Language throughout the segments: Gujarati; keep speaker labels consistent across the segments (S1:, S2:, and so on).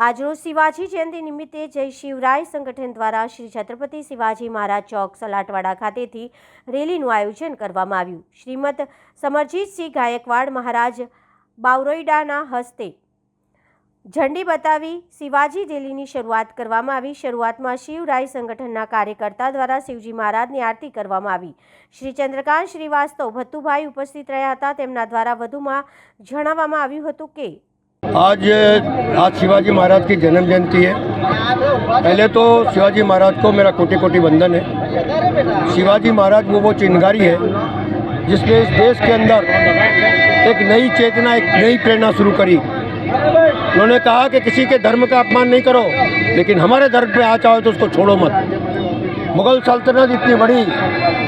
S1: આજરોજ શિવાજી જયંતિ નિમિત્તે જય શિવરાય સંગઠન દ્વારા શ્રી છત્રપતિ શિવાજી મહારાજ ચોક સલાટવાડા ખાતેથી રેલીનું આયોજન કરવામાં આવ્યું. શ્રીમદ સમરજીતસિંહ ગાયકવાડ મહારાજ બાવરોઈડાના હસ્તે ઝંડી બતાવી શિવાજી રેલીની શરૂઆત કરવામાં આવી. શરૂઆતમાં શિવરાય સંગઠનના કાર્યકર્તા દ્વારા શિવજી મહારાજની આરતી કરવામાં આવી. શ્રી ચંદ્રકાંત શ્રીવાસ્તવ, ભત્તુભાઈ ઉપસ્થિત રહ્યા હતા. તેમના દ્વારા વધુમાં જણાવવામાં આવ્યું હતું કે
S2: आज आज शिवाजी महाराज की जन्म जयंती है। पहले तो शिवाजी महाराज को मेरा कोटि कोटि बंधन है। शिवाजी महाराज वो वो चिंगारी है, जिसने इस देश के अंदर एक नई चेतना, एक नई प्रेरणा शुरू करी। उन्होंने कहा कि किसी के धर्म का अपमान नहीं करो, लेकिन हमारे धर्म पे आ चाहो तो उसको छोड़ो मत। मुगल सल्तनत इतनी बड़ी,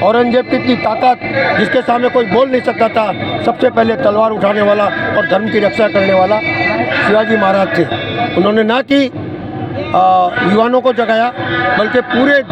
S2: औरंगज़ेब की इतनी ताकत, जिसके सामने कोई बोल नहीं सकता था, सबसे पहले तलवार उठाने वाला और धर्म की रक्षा करने वाला शिवाजी महाराज थे। उन्होंने ना कि युवाओं को जगाया, बल्कि पूरे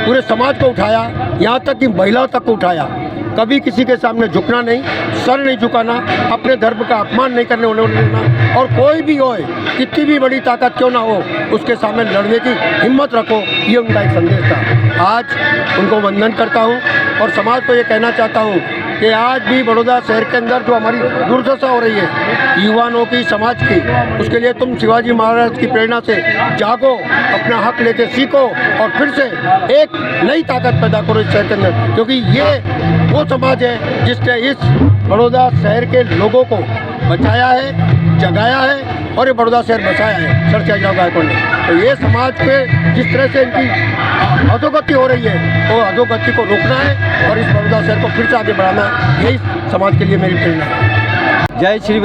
S2: पूरे समाज को उठाया, यहाँ तक कि महिलाओं तक को उठाया। कभी किसी के सामने झुकना नहीं, सर नहीं झुकाना, अपने धर्म का अपमान नहीं करने उन्हें देना और कोई भी हो कितनी भी बड़ी ताकत क्यों ना हो, उसके सामने लड़ने की हिम्मत रखो, ये उनका एक संदेश था। आज उनको वंदन करता हूँ, और समाज को ये कहना चाहता हूँ कि आज भी बड़ौदा शहर के अंदर जो हमारी दुर्दशा हो रही है युवाओं की, समाज की, उसके लिए तुम शिवाजी महाराज की प्रेरणा से जागो, अपना हक लेके सीखो और फिर से एक नई ताकत पैदा करो इस शहर के अंदर। क्योंकि ये वो समाज है जिसने इस बड़ौदा शहर के लोगों को बचाया है जगाया है और ये बड़ौदा शहर बसाया है सर शाहजहाँ गायकवाड़ ने तो ये समाज पे जिस तरह से इनकी अधोगति हो रही है तो अधोगति को रोकना है और इस बड़ौदा शहर को फिर से आगे बढ़ाना है यही समाज के लिए मेरी प्रेरणा है
S3: જય શ્રી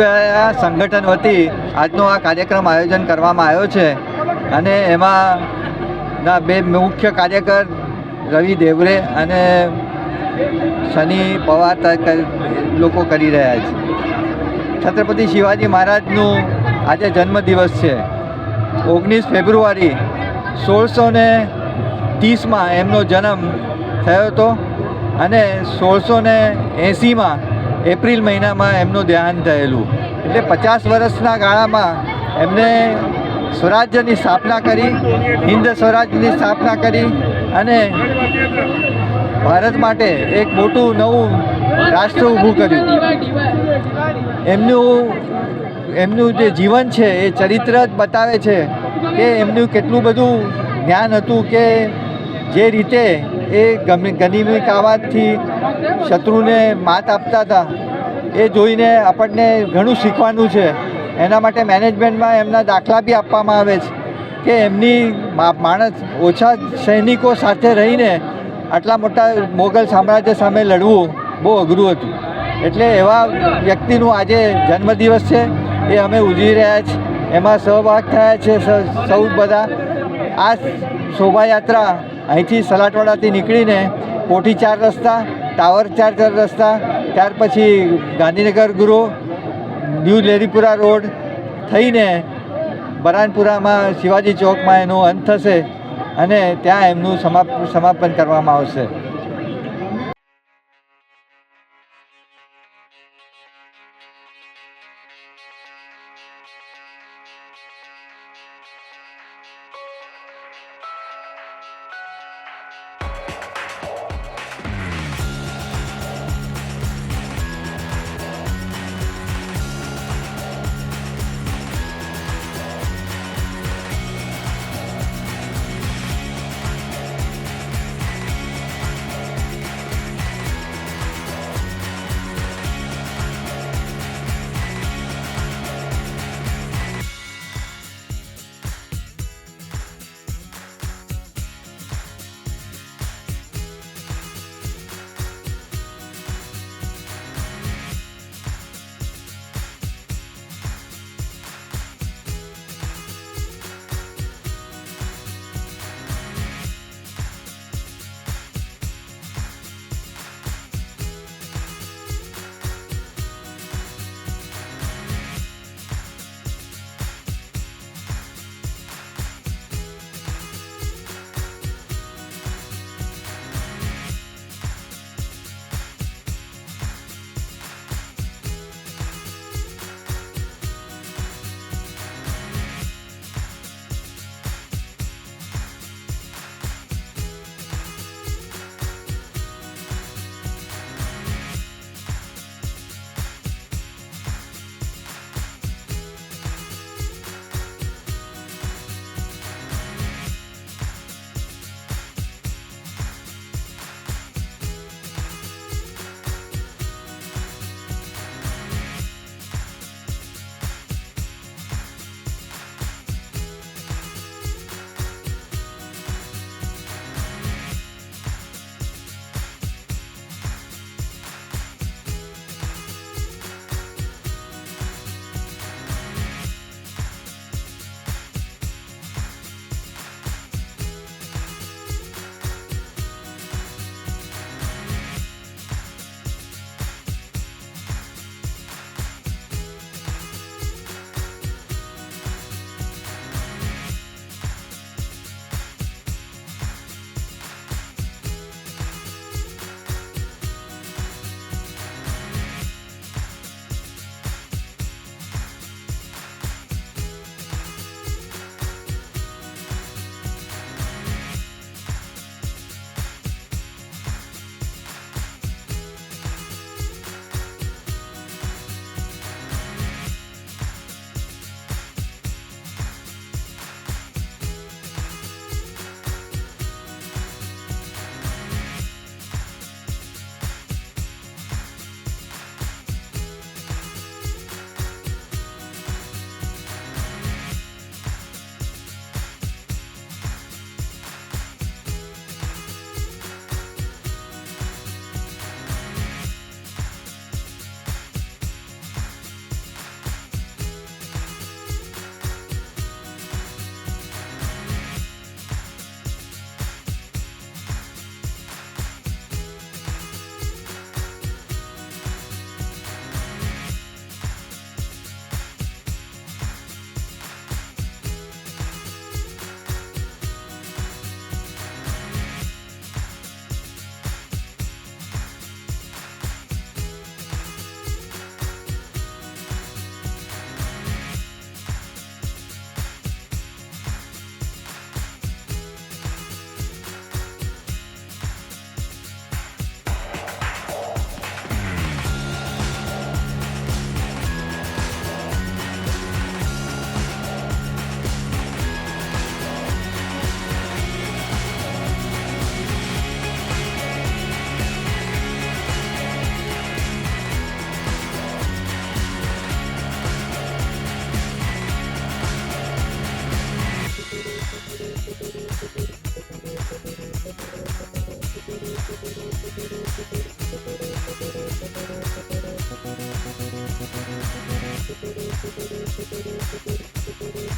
S3: સંગઠન વતી આજનો આ કાર્યક્રમ આયોજન કરવામાં આવ્યો છે અને એમાં ના બે મુખ્ય કાર્યકર રવિ દેવરે અને શનિ પવાર ત- ક- લોકો કરી રહ્યા છે છત્રપતિ શિવાજી મહારાજનું આજે જન્મદિવસ છે. ઓગણીસ ફેબ્રુઆરી સોળસો ને ત્રીસમાં એમનો જન્મ થયો હતો અને સોળસો ને એંસીમાં એપ્રિલ મહિનામાં એમનું દેહાંત થયેલું. એટલે પચાસ વર્ષના ગાળામાં એમને સ્વરાજ્યની સ્થાપના કરી, હિન્દ સ્વરાજ્યની સ્થાપના કરી અને ભારત માટે એક મોટું નવું રાષ્ટ્ર ઊભું કર્યું. એમનું એમનું જે જીવન છે, એ ચરિત્ર જ બતાવે છે કે એમનું કેટલું બધું જ્ઞાન હતું કે જે રીતે એ ગનિમી કાવાથી શત્રુને માત આપતા હતા, એ જોઈને આપણને ઘણું શીખવાનું છે. એના માટે મેનેજમેન્ટમાં એમના દાખલા બી આપવામાં આવે છે કે એમની માણસ, ઓછા સૈનિકો સાથે રહીને આટલા મોટા મોગલ સામ્રાજ્ય સામે લડવું બહુ અઘરું હતું. એટલે એવા વ્યક્તિનું આજે જન્મદિવસ છે, એ અમે ઉજવી રહ્યા છીએ એમાં સહભાગ થયા છે સ- બધા. આ શોભાયાત્રા અહીંથી સલાટવાડાથી નીકળીને કોઠી ચાર રસ્તા, ટાવર ચાર ચાર રસ્તા, ત્યાર પછી ગાંધીનગર ગુરુ, ન્યૂ લેરીપુરા રોડ થઈને બરાનપુરામાં શિવાજી ચોકમાં એનો અંત થશે અને ત્યાં એમનું સમાપ, સમાપન કરવામાં આવશે.